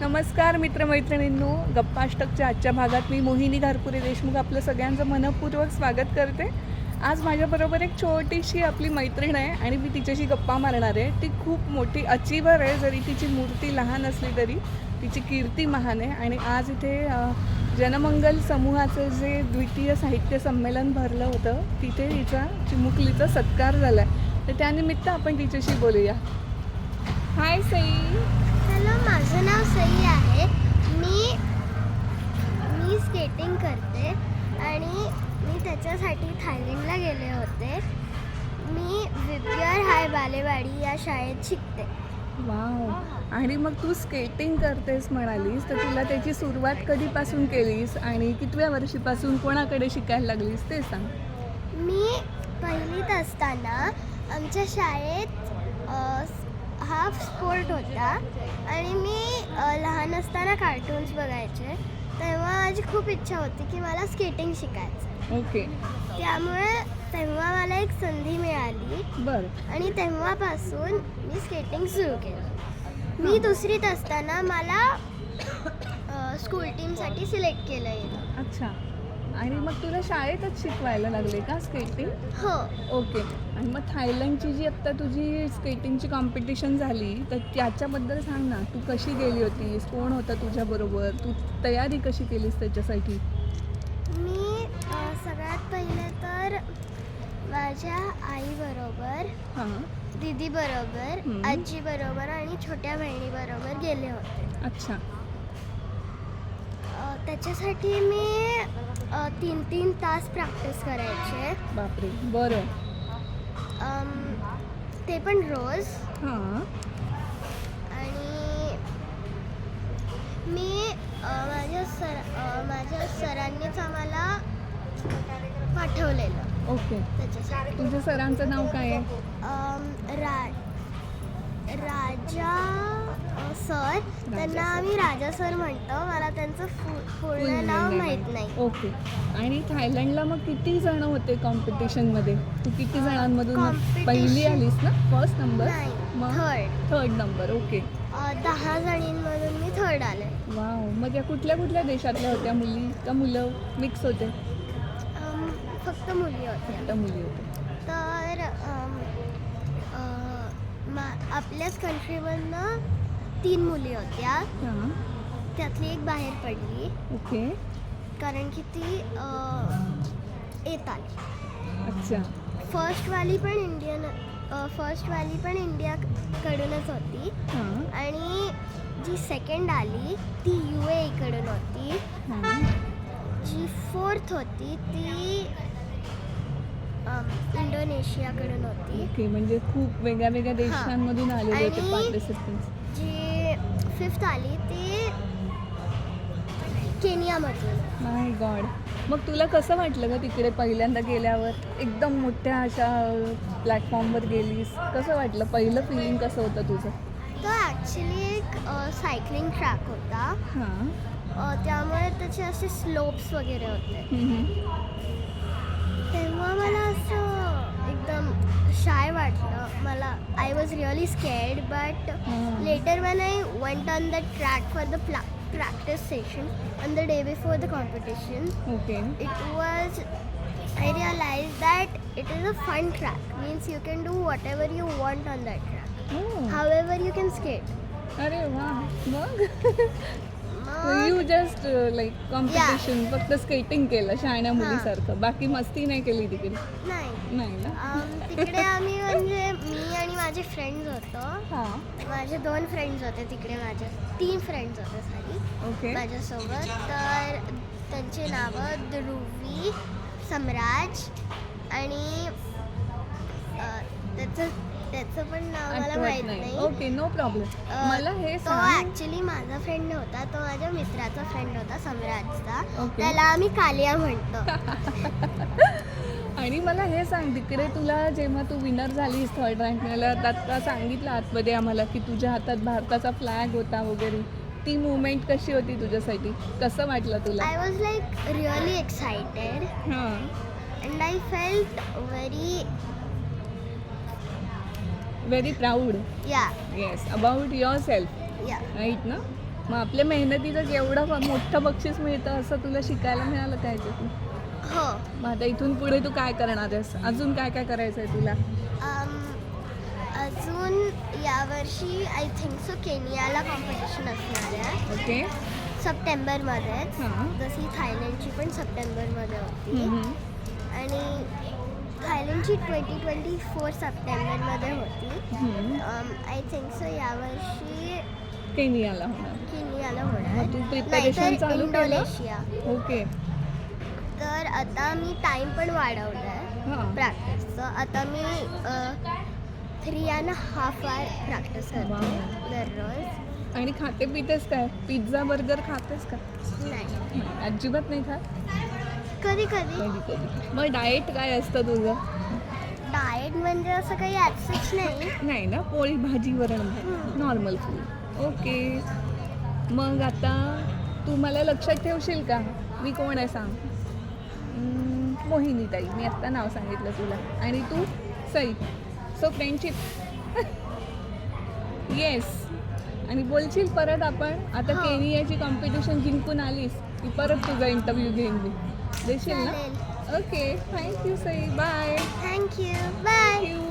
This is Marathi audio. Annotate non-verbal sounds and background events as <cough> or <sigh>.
नमस्कार मित्रमैत्रिणींनो. गप्पाष्टकच्या आजच्या भागात मी मोहिनी घारपुरे देशमुख. आपलं सगळ्यांचं मनपूर्वक स्वागत करते. आज माझ्याबरोबर एक छोटीशी आपली मैत्रीण आहे आणि मी तिच्याशी गप्पा मारणार आहे. ती खूप मोठी अचिव्हर आहे जरी तिची मूर्ती लहान असली तरी. तिची कीर्ती महान आहे आणि आज इथे जनमंगल समूहाचं जे द्वितीय साहित्य संमेलन भरलं होतं तिथे तिचा चिमुकलीचा सत्कार झाला आहे तर त्यानिमित्त आपण तिच्याशी बोलूया. हाय सई हॅलो माझं नाव सई आहे. मी मी स्केटिंग करते आणि मी त्याच्यासाठी थायलंडला गेले होते. मी विद्यार हाय बालेवाडी या शाळेत शिकते. वाव. आणि मग तू स्केटिंग करतेस म्हणालीस तर तुला त्याची सुरुवात कधीपासून केलीस आणि कितव्या वर्षीपासून कोणाकडे शिकायला लागलीस ते सांग. मी पहिलीत असताना आमच्या शाळेत अ, हाफ स्पोर्ट होता. आणि मी लहान असताना कार्टून्स बघायचे. तेव्हा माझी खूप इच्छा होती की मला स्केटिंग शिकायचं. ओके त्यामुळे तेव्हा मला एक संधी मिळाली. बरं. आणि तेव्हापासून मी स्केटिंग सुरू केलं. मी दुसरीत असताना मला स्कूल टीमसाठी सिलेक्ट केलं गेलं. अच्छा. आणि मग तुला शाळेतच शिकवायला लागले का स्केटिंग हो. ओके आणि मग थायलंडची जी आत्ता तुझी स्केटिंगची कॉम्पिटिशन झाली तर त्याच्याबद्दल सांग ना. तू कशी गेली होतीस? कोण होता तुझ्याबरोबर तू तयारी कशी केलीस त्याच्यासाठी? मी अ, सगळ्यात पहिले तर माझ्या आईबरोबर हां. दीदी बरोबर हम्म. आजी बरोबर आणि छोट्या बहिणीबरोबर गेले होते. अच्छा. त्याच्यासाठी मी अ, तीन तीन तास प्रॅक्टिस करायचे. बापरे बरं. अम, ते पण रोज. हां. आणि मी अ, माझ्या सर अ, माझ्या सरांनीच आम्हाला पाठवलेलं. ओके. त्याच्यासाठी. तुझ्या सरांचं नाव काय आहे? अम, रा राजा सर त्यांना आम्ही राजा सर म्हणतो. मला त्यांचं फु- पूर्ण नाव माहीत. नाही. ओके. आणि थायलंडला मग किती जण होते कॉम्पिटिशनमध्ये तू किती जणांमधून पहिली आलीस ना? First number third third number okay. दहा जणींमधून मी थर्ड आले. वाव. मग या कुठल्या कुठल्या देशातल्या होत्या? मुली का मुलं? मिक्स होते? फक्त मुली होत्या. फक्त मुली होते तर आपल्याच कंट्रीमधनं तीन मुली होत्या. हां. त्यातली एक बाहेर पडली. ओके. कारण की ती येत आली अच्छा. फर्स्टवाली पण इंडियन फर्स्टवाली पण इंडियाकडूनच होती. हां. आणि जी सेकंड आली ती यू ए कडून होती. हां. जी फोर्थ होती ती अम, इंडोनेशियाकडून होती. ओके म्हणजे खूप वेगळ्या वेगळ्या देशांमधून आलेले होते आणि- पार्टिसिपंट्स. जी फिफ्थ आली ती केनियामधून. माय गॉड मग तुला कसं वाटलं ग तिकडे पहिल्यांदा गेल्यावर? एकदम मोठ्या अशा प्लॅटफॉर्मवर गेलीस. कसं वाटलं? पहिलं फिलिंग कसं होतं तुझं? तो ॲक्च्युली एक सायकलिंग ट्रॅक होता. हां. अ, त्यामुळे त्याचे असे स्लोप्स वगैरे होते. वाटलं मला I was really scared but हां. Later when I went on the track for the प्ला practice session on the day before the competition okay it was i realized that it is a fun track means you can do whatever you want on that track हो. however you can skate अरे वा <laughs> मग मग You just like competition फक्त स्केटिंग केलं शहाण्या मुलीसारखं. बाकी मस्ती नाही केली तिकडे. नाही. नाही ना? अम, तिकडे आम्ही म्हणजे मी आणि माझे फ्रेंड्स होतो. हां. माझे दोन फ्रेंड्स होते तिकडे माझे. तीन फ्रेंड्स होते सॉरी ओके माझ्यासोबत. तर त्यांची नावं ध्रुवी सम्राज आणि अ, त्याचं त्याचं पण नाव मला माहीत नाही. ओके नो प्रॉब्लेम अ, मला हे तो सांग. ॲक्च्युली माझा फ्रेंड नव्हता तो माझ्या मित्राचा फ्रेंड होता सम्राजचा ओके. त्याला आम्ही कालिया म्हणतो. <laughs> आणि मला हे सांग तिकडे तुला जेव्हा तू विनर झालीस थर्ड रँक मिळाला आता सांगितलं आतमध्ये आम्हाला की तुझ्या हातात भारताचा फ्लॅग होता वगैरे? ती मुवमेंट कशी होती तुझ्यासाठी? कसं वाटलं तुला? I was like really excited हां. And I felt very very proud yeah yes about yourself yeah right ना मग आपल्या मेहनतीचं केवढं ब- मोठं बक्षीस मिळतं असं तुला शिकायला मिळालं काय हो. मग आता इथून पुढे तू काय करणार आहेस? अजून काय काय करायचं आहे तुला अजून यावर्षी आय थिंक सो केनियाला कॉम्पिटिशन असणार आहे. ओके. सप्टेंबरमध्येच. हां. जशी थायलंडची पण सप्टेंबरमध्ये होती. आणि थायलंडची ट्वेंटी ट्वेंटी फोर सप्टेंबरमध्ये होती. आय थिंक सो यावर्षी केनियाला होणार. केनियाला होणार. तू प्रिपरेशन चालू इंडोनेशिया. ओके. तर आता मी टाईम पण वाढवला आहे हां प्रॅक्टिसचं आता मी three and half hour practice करते. दररोज. आणि खाते पितेस काय? पिझ्झा बर्गर खातेस का? नाही. अजिबात नाही खात? कधी कधी. कधी कधी मग डाएट काय असतं तुझं? डाएट म्हणजे असं काही ॲक्सेस नाही. नाही ना पोळी भाजी वरण. नॉर्मल फूड ओके मग आता तू मला लक्षात ठेवशील का? मी कोण आहे सांग? हम्म, मोहिनी ताई. मी आत्ता नाव सांगितलं तुला. आणि तू? सई. सो फ्रेंडशिप येस आणि बोलशील परत आपण? आता हो. केनियाची कॉम्पिटिशन जिंकून आलीस की परत तुझा इंटरव्ह्यू घेईन मी. देशील ना चालेल okay thank you Sai bye thank you bye thank you